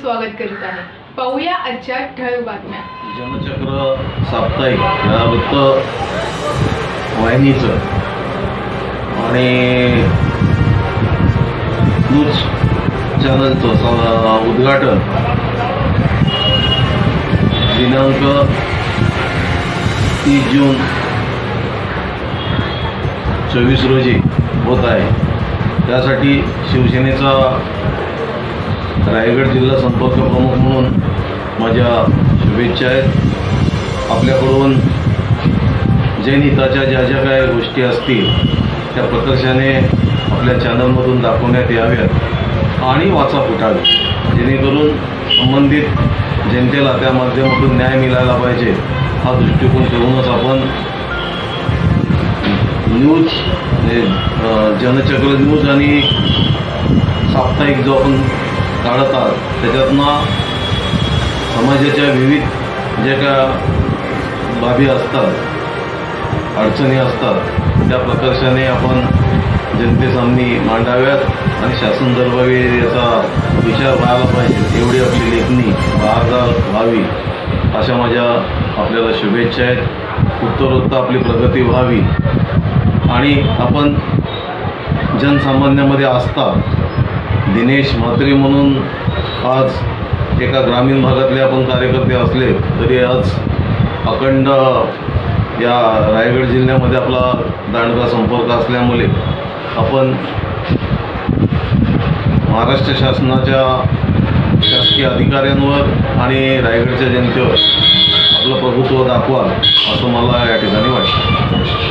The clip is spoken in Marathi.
स्वागत करीत आहे. पाहूया आजच्या ठळक बातम्या. जनचक्र साप्ताहिक या वृत्त वाहिनीचं आणि न्यूज चॅनलचं उद्घाटन. दिनांक तीस जून चोवीस रोजी होत आहे. त्यासाठी शिवसेनेचा रायगड जिल्हा संपर्क प्रमुख म्हणून माझ्या शुभेच्छा आहेत. आपल्याकडून जनहिताच्या ज्या ज्या काय गोष्टी असतील त्या प्रकर्षाने आपल्या चॅनलमधून दाखवण्यात याव्यात आणि वाचा फुटावी जेणेकरून संबंधित जनतेला त्या माध्यमातून न्याय मिळाला पाहिजे हा दृष्टिकोन ठेवूनच आपण न्यूज म्हणजे, जनचक्र न्यूज आणि साप्ताहिक जो आपण काढतात त्याच्यातनं समाजाच्या विविध ज्या का बाबी असतात अडचणी असतात त्या प्रकर्षाने आपण जनतेसामने मांडाव्यात आणि शासन दरबावी याचा विचार व्हायला पाहिजे. एवढी आपली लेखणी बहारदार व्हावी अशा माझ्या आपल्याला शुभेच्छा आहेत. उत्तरोत्तर आपली प्रगती व्हावी. आणि आपण जनसामान्यामध्ये असता दिनेश म्हात्रे म्हणून आज एका ग्रामीण भागातले आपण कार्यकर्ते असले तरी आज अखंड या रायगड जिल्ह्यामध्ये आपला दांडगा संपर्क असल्यामुळे आपण महाराष्ट्र शासनाच्या शासकीय अधिकाऱ्यांवर आणि रायगडच्या जनतेवर आपलं प्रभुत्व दाखवाल असं मला या ठिकाणी वाटतं.